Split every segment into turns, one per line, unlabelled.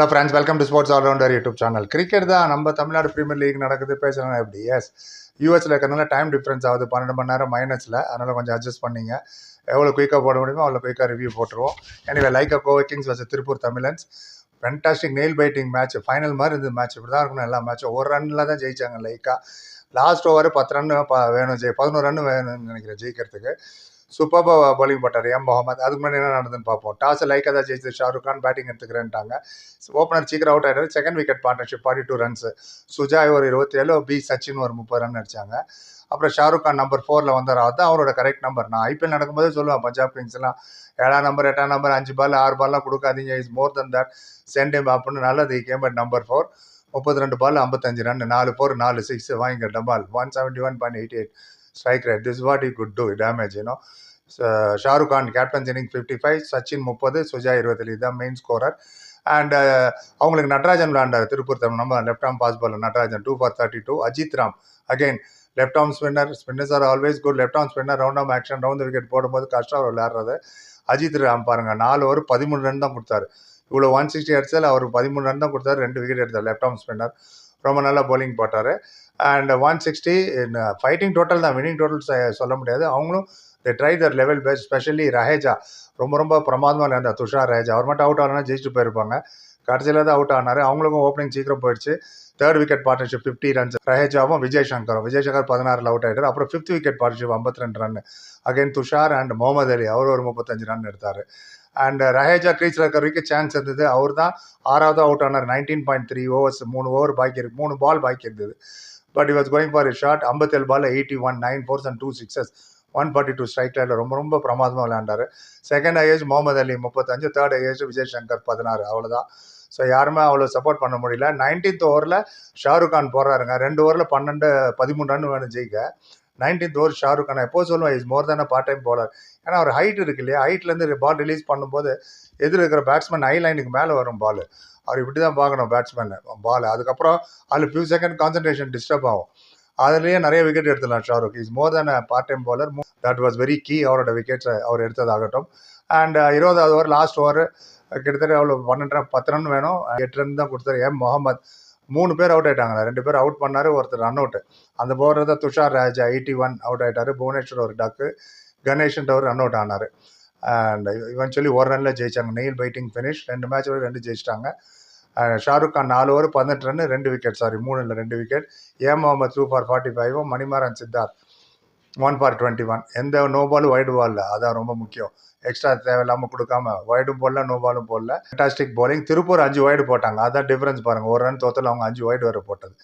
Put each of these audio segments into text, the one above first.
Hello friends welcome to sports allrounder YouTube channel cricket தான் நம்ம Tamil Nadu premier league நடக்குது. பேசலாம் எப்படி? எஸ் யூஎஸில் இருக்கிறதுனால டைம் டிஃப்ரென்ஸ் ஆகுது. பன்னெண்டு மணி நேரம் மைனஸில் அதனால் கொஞ்சம் அட்ஜஸ்ட் பண்ணிங்க. எவ்வளோ குயிக்காக போட முடியுமோ அவ்வளோ குயிக்காக ரிவ்யூ போட்டுருவோம். எனவே லைக் கோவை கிங்ஸ் வச்சு Tiruppur Tamizhans fantastic nail biting match final மாதிரி இருந்தது மேட்ச் இப்படி தான் இருக்கணும் எல்லா மேட்சும் ஒரு ரன்னில் தான் ஜெயிச்சாங்க லைக்காக லாஸ்ட் ஓவர் பத்து ரன் வேணும் ஜெய் பதினோரு ரன் வேணும்னு நினைக்கிறேன் ஜெயிக்கிறதுக்கு. சூப்பராக பவுலிங் போட்டார். எம் முகமது. அதுக்கு முன்னாடி என்ன நடந்ததுன்னு பார்ப்போம். டாஸ் லைக்காக தான் ஜெயிச்சது. ஷாருக் கான் பேட்டிங் எடுத்துக்கிறேன்ட்டாங்க. ஓப்பனர் சீக்கிரம் out ஆகிடுறது second wicket partnership forty two runs Sujay ஒரு இருபத்தி ஏழு பி சச்சின் ஒரு முப்பது ரன் அடித்தாங்க அப்புறம் ஷாருக் கான் நம்பர் ஃபோரில் வந்தார். அதுதான் அவரோட கரெக்ட் நம்பர் நான் ஐபிஎல் நடக்கும்போது சொல்லுவேன் பஞ்சாப் கிங்ஸ்லாம் ஏழாம் நம்பர் எட்டாம் நம்பர் அஞ்சு பால் ஆறு பால்லாம் கொடுக்காதீங்க. இஸ் மோர் தன் தட் சென்ட் எம் அப்படின்னு நல்லது. கேம் பட் நம்பர் ஃபோர் முப்பத்தி ரெண்டு பால் ஐம்பத்தஞ்சு ரன் நாலு ஃபோர் நாலு சிக்ஸ் வாங்கிக்கிற டபால் one seventy one point eighty eight strike rate this what you good to damage you know Shahrukh Khan captain ஜெனிங் fifty five Sachin முப்பது சுஜா இருபத்தேழு. இதுதான் மெயின் ஸ்கோரர் அண்ட் அவங்களுக்கு நடராஜன் விளாண்டார் திருப்பூர் தமிழ் நம்ம left arm fast bowler Natarajan two for thirty two Ajith Ram again left arm spinner spinners are always good left arm spinner round arm action round wicket போடும்போது கஷ்டம் விளையாடுறது. அஜித் ராம் பாருங்க நாலு ஓவர் பதிமூணு run தான் கொடுத்தாரு. இவ்வளோ ஒன் சிக்ஸ்டி அடிச்சால் அவர் பதிமூணு ரன் தான் கொடுத்தாரு ரெண்டு விக்கெட் எடுத்தார் லெஃப்ட் ஆம் ஸ்பின்னர் ரொம்ப நல்லா போலிங் போட்டார். And one sixty fighting total தான் வினிங் டோட்டல் சொல்ல முடியாது. அவங்களும் they tried their level best specially Raheja. ரொம்ப ரொம்ப பிரமாதமாக இருந்தார் துஷார் ரஹேஜா. அவர் மட்டும் அவுட் ஆனால் ஜெயிச்சுட்டு போயிருப்பாங்க. கடைசியில் தான் அவுட் ஆனார். அவங்களுக்கும் ஓப்பனிங் சீக்கிரம் போயிடுச்சு. Third wicket partnership fifty runs ரஹேஜாவும் Vijay சங்கரும் விஜய் சங்கர் பதினாறில் அவுட் ஆகிட்டார் அப்புறம் ஃபிஃப்த் விக்கெட் பார்ட்னர்ஷிப் ஐம்பத்தி ரெண்டு run again Tushar and Mohammed Ali. அவர் ஒரு முப்பத்தஞ்சு ரன் எடுத்தார். அண்ட் ரஹேஜா கிரீச்சில் இருக்கிற வரைக்கும் சான்ஸ் இருந்தது. அவர் தான் ஆறாவது அவுட் ஆனார். நைன்டீன் பாயிண்ட் த்ரீ ஓவர்ஸ் மூணு ஓவர் பாக்கி இருக்கு மூணு பால் பாக்கி இருந்தது. But he was going for short ஐம்பத்தேழு ball eighty one nine fours and two sixes one forty two strike ரேட்டில் ரொம்ப ரொம்ப பிரமாதமாக விளையாண்டார். செகண்ட் ஐஏஜ் முகமது அலி முப்பத்தஞ்சு. தேர்ட் ஐஏஜ் விஜய் சங்கர் பதினாறு. அவ்வளோதான் ஸோ யாருமே அவ்வளோ சப்போர்ட் பண்ண முடியல. நைன்டீன்த் ஓவரில் ஷாருக் கான் போடுறாருங்க ரெண்டு ஓவரில் பன்னெண்டு பதிமூணு ரன் வேணும் ஜெயிக்க. நைன்டீன்த் ஓவர் ஷாருக் கான் எப்போ சொல்லுவேன் is more than part time bowler ஏன்னா அவர் ஹைட் இருக்கு இல்லையா? ஹைட்லேருந்து பால் ரிலீஸ் பண்ணும்போது எதிர் இருக்கிற பேட்ஸ்மேன் ஐ லைனுக்கு மேலே வரும் பால் அவர் இப்படி தான் பார்க்கணும் பேட்ஸ்மேன் பால் அதுக்கப்புறம் அதில் ஃபியூ செகண்ட் கான்சன்ட்ரேஷன் டிஸ்டர்ப் ஆகும். அதுலேயே நிறைய விக்கெட் எடுத்துடலாம் Shahrukh. Is more than part time bowler that was very key அவரோட விக்கெட்ஸை அவர் எடுத்ததாகட்டும். அண்ட் uh, இருபதாவது ஓவர் லாஸ்ட் ஓவர் கிட்டத்தட்ட அவ்வளோ பன்னெண்டு பத்து ரன் வேணும். எட்டு ரன் தான் கொடுத்தாரு. எம் முகமது. மூணு பேர் அவுட் ஆயிட்டாங்க ரெண்டு பேர் அவுட் பண்ணார் ஒருத்தர் ரன் அவுட் அந்த போடுறது தான் Tushar Raja eighty one out ஆயிட்டாரு. புவனேஸ்வர் ஒரு டக்கு கணேஷன் ஒரு ரன் அவுட் ஆனார். அண்ட் இவன்ச்சுவலி ஒரு ரனில் ஜெயிச்சாங்க. நெயில் பைட்டிங் ஃபினிஷ் ரெண்டு மேட்ச் ரெண்டு ஜெயிச்சிட்டாங்க. ஷாருக் கான் நாலு ஓவர் பதினெட்டு ரன் ரெண்டு விக்கெட் சாரி மூணு இல்லை ரெண்டு wicket M Mohammed two for forty ஃபைவும் Manimaran Siddharth. One for twenty one எந்த நோ பால் வைடு பால் அதான் ரொம்ப முக்கியம். எக்ஸ்ட்ரா தேவையில்லாமல் கொடுக்காம ஒயிடும் போடல நோ பாலும் போடல. ஃபேண்டாஸ்டிக் போலிங் திருப்பூர் அஞ்சு ஒயிடு போட்டாங்க. அதான் டிஃப்ரென்ஸ் பாருங்கள் ஒரு ரன் தோத்தல அவங்க அஞ்சு ஒயிடு வரை போட்டது.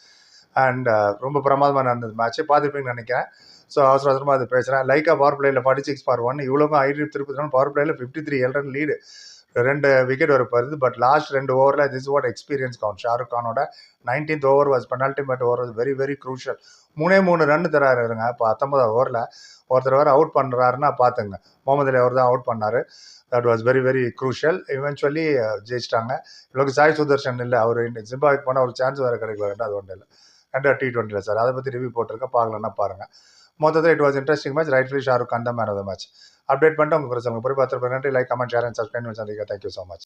அண்ட் uh, ரொம்ப பிரமாதமாக நடந்தது மேட்ச்சு பார்த்துருப்பீங்கன்னு நினைக்கிறேன். ஸோ அவசர அவசரமாக அது பேசுகிறேன் லைக்கா பவர் பிளேயில் ஃபார்ட்டி சிக்ஸ் ஃபார் ஒன் இவ்வளோக்கும் ஐடி திருப்பி பவர் பிளேயில் ஃபிஃப்டி த்ரீ எல் ரன் லீடு ரெண்டு விக்கெட் வர போகிறது பட் லாஸ்ட் ரெண்டு ஓவரில் this what experience count Shahrukh கானோட nineteenth over was penultimate over was very very crucial மூணே மூணு ரன் தராருங்க இப்போ பத்தொன்பதாவது ஓவரில் ஒருத்தர் வேறு அவுட் பண்ணுறாருன்னா பார்த்துங்க முகமது அலி அவர் தான் அவுட் பண்ணார் that was very very crucial eventually ஜெயிச்சிட்டாங்க. இவ்வளோக்கு சாய் சுதர்ஷன் இல்லை. அவர் ஜிம்பாவுக்கு போனால் ஒரு சான்ஸ் வேறு கிடைக்கல. ரெண்டாவது ஒன்றில் ரெண்டாவது டி ட்வெண்ட்டியில் சார். அதை பற்றி ரிவ்யூ போட்டிருக்கேன். பார்க்கலன்னா பாருங்கள் மொத்தத்தில் it was interesting match right free Shahrukh Khan தான் man of the match update பண்ணிட்டு உங்களுக்கு சொல்லுங்கள் போய் பார்த்துருப்பேன் நன்றி like comment share and subscribe சந்திக்க தேங்க்யூ ஸோ மச்